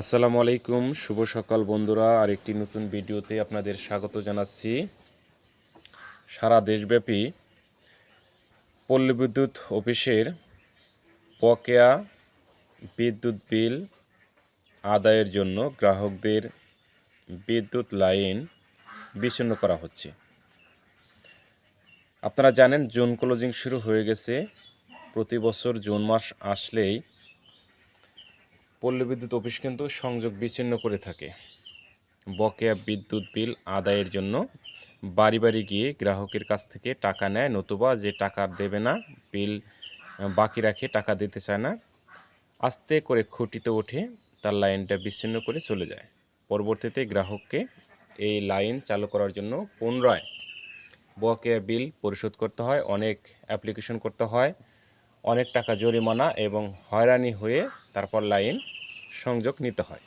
আসসালামু আলাইকুম, শুভ সকাল বন্ধুরা। আরেকটি নতুন ভিডিওতে আপনাদের স্বাগত জানাচ্ছি। সারা দেশব্যাপী পল্লী বিদ্যুৎ অফিসের পকেয়া বিদ্যুৎ বিল আদায়ের জন্য গ্রাহকদের বিদ্যুৎ লাইন বিচ্ছিন্ন করা হচ্ছে। আপনারা জানেন, জুন ক্লোজিং শুরু হয়ে গেছে। প্রতি বছর জুন মাস আসলেই পল্লী বিদ্যুৎ অফিস কিন্তু সংযোগ বিচ্ছিন্ন করে থাকে। বকেয়া বিদ্যুৎ বিল আদায়ের জন্য বাড়ি বাড়ি গিয়ে গ্রাহকের কাছ থেকে টাকা নেয়, নতুবা যে টাকা দেবে না, বিল বাকি রাখে, টাকা দিতে চায় না, আস্তে করে খুঁটিতে ওঠে তার লাইনটা বিচ্ছিন্ন করে চলে যায়। পরবর্তীতে গ্রাহককে এই লাইন চালু করার জন্য পুনরায় বকেয়া বিল পরিশোধ করতে হয়, অনেক অ্যাপ্লিকেশন করতে হয় অনেক টাকা জরিমানা এবং হয়রানি হয়ে তারপর লাইন সংযোগ নিতে হয়।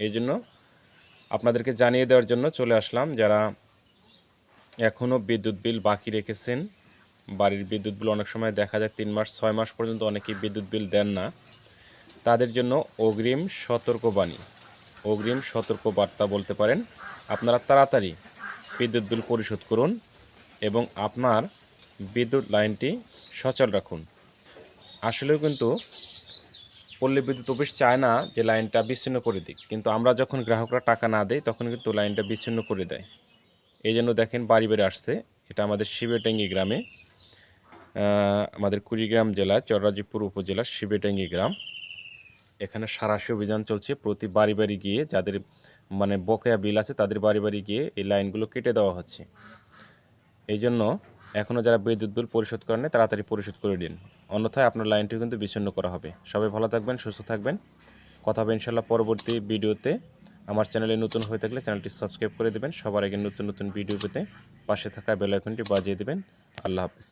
এই জন্য আপনাদেরকে জানিয়ে দেওয়ার জন্য চলে আসলাম। যারা এখনও বিদ্যুৎ বিল বাকি রেখেছেন, বাড়ির বিদ্যুৎ বিল অনেক সময় দেখা যায় তিন মাস, ছয় মাস পর্যন্ত অনেকেই বিদ্যুৎ বিল দেন না। তাদের জন্য অগ্রিম সতর্কবাণী, অগ্রিম সতর্ক বার্তা বলতে পারেন। আপনারা তাড়াতাড়ি বিদ্যুৎ বিল পরিশোধ করুন এবং আপনার বিদ্যুৎ লাইনটি সচল রাখুন। আসলেও কিন্তু পল্লী বিদ্যুৎ অফিস চায় না যে লাইনটা বিচ্ছিন্ন করে দিক। কিন্তু আমরা যখন গ্রাহকরা টাকা না দেয় তখন কিন্তু লাইনটা বিচ্ছিন্ন করে দেয়। এই জন্য দেখেন বাড়ি বেড়ে আসছে। এটা আমাদের শিবেটাঙ্গি গ্রামে। আমাদের কুড়িগ্রাম জেলা চররাজিপুর উপজেলার শিবেটাঙ্গি গ্রাম। এখানে সারাশি অভিযান চলছে। প্রতি বাড়ি বাড়ি গিয়ে যাদের মানে বকেয়া বিল আছে, তাদের বাড়ি বাড়ি গিয়ে এই লাইনগুলো কেটে দেওয়া হচ্ছে। এই জন্য এখনও যারা বিদ্যুৎ বিল পরিশোধ করেন তাড়াতাড়ি পরিশোধ করে দিন। অন্যথায় আপনার লাইনটি কিন্তু বিচ্ছিন্ন করা হবে। সবাই ভালো থাকবেন, সুস্থ থাকবেন। কথা হবে ইনশাল্লাহ পরবর্তী ভিডিওতে। আমার চ্যানেলে নতুন হয়ে থাকলে চ্যানেলটি সাবস্ক্রাইব করে দেবেন। সবার আগে নতুন নতুন ভিডিও পেতে পাশে থাকা বেলাইকনটি বাজিয়ে দেবেন। আল্লাহ হাফিজ।